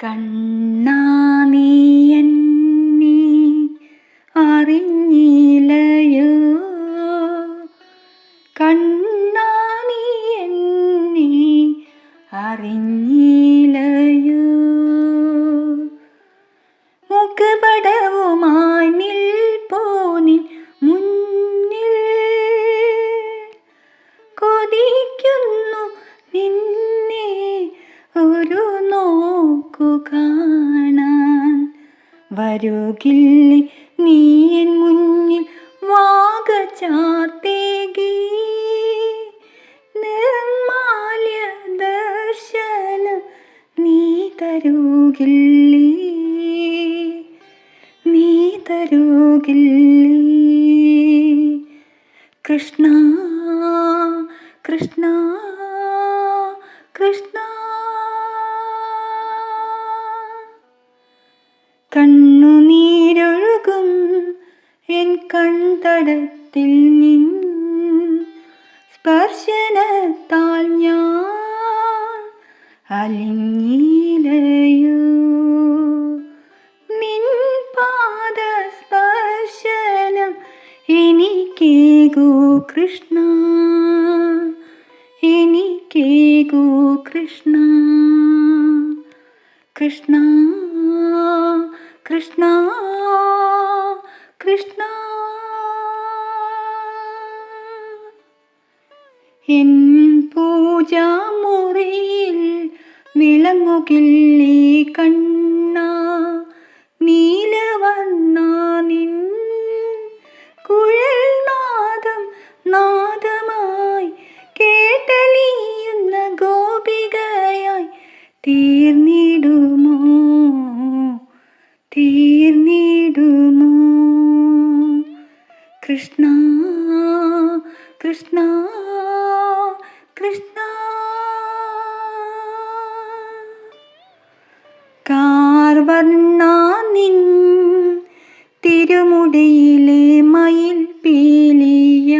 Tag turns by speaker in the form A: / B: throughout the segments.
A: കണ്ണാ നീ എന്നെ അറിഞ്ഞില്ലയോ? കണ്ണാ മുഖപടവുമായി നിൽപ്പോനിൽ മുന്നിൽ കൊതിക്കുന്നു നിന്നെ നോക്കു കാണാൻ വരുകില്ലേ നീ എൻ മുന്നിൽ വാക ചാർത്തേകി നിർമാല്യ ദർശനം നീ തരുകില്ലേ? നീ തരുകില്ലേ? കൃഷ്ണ കണ്ണുനീരൊഴുകും എൻ കൺതടത്തിൽ നിൻ സ്പർശനത്താൽ ഞാൻ അലിഞ്ഞിലയോ. നിൻ പാദസ്പർശനം എനിക്കേകൂ കൃഷ്ണ എനിക്കേകൂ കൃഷ്ണ. കൃഷ്ണ കൃഷ്ണ കൃഷ്ണ. എൻ പൂജാമുറിയിൽ വിളങ്ങുകില്ലേ കണ്ണ നീലവർണ നിൻ കുഴൽ നാദം നാദമായി കേട്ടലിയുന്ന ഗോപികയായി തീർന്നിടുമോ കൃഷ്ണ കൃഷ്ണ കൃഷ്ണ. കാർവർണ നിൻ തിരുമുടിയിലെ മയിൽ പീലിയ.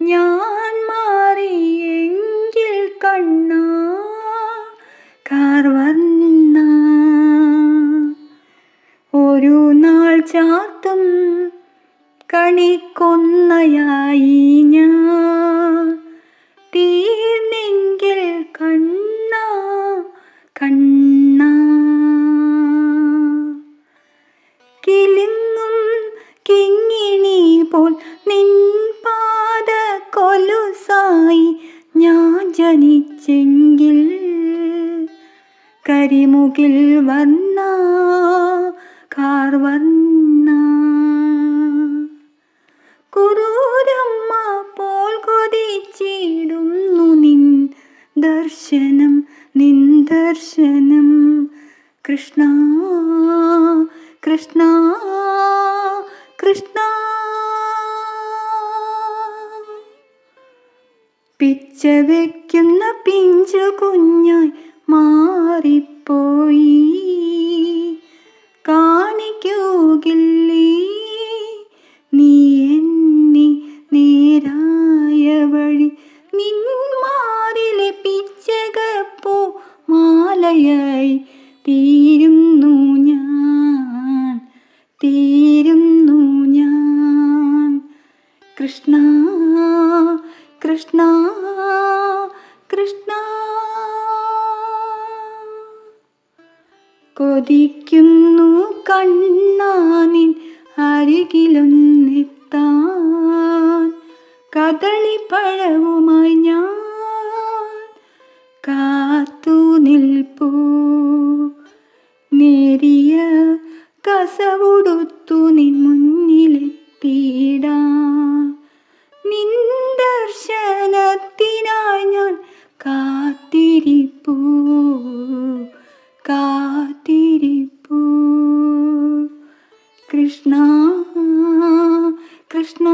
A: ഞാൻ മാറിയെങ്കിൽ കണ്ണ കാർവർണ ഞാൻ ജനിച്ചെങ്കിൽ കരിമുകിൽ വന്ന കാർവർണ കുറൂരമ്മ പോൽ കൊതിച്ചിടുന്നു നിൻ ദർശനം നിൻ ദർശനം. കൃഷ്ണ കൃഷ്ണ കൃഷ്ണ. പിച്ച വയ്ക്കുന്ന പിഞ്ചു കുഞ്ഞായി മാറിപ്പോയി. കാണിക്കൂകില്ലേ നീ എന്നെ നേരായ വഴി നിന്മാറിലെ പിച്ചകപ്പോ മാലയായി തീരുന്നു ഞാൻ തീരുന്നു ഞാൻ. കൃഷ്ണ കൃഷ്ണ കൊതിക്കുന്നു കണ്ണാനിൻ അരികിലൊന്നെത്താൻ. കദളിപ്പഴവുമായി ഞാൻ കാത്തു നിൽപ്പൂ. നേരിയ കസവുടുത്തു നിൻ മുന്നിലെത്തിയിടാൻ কৃষ্ণ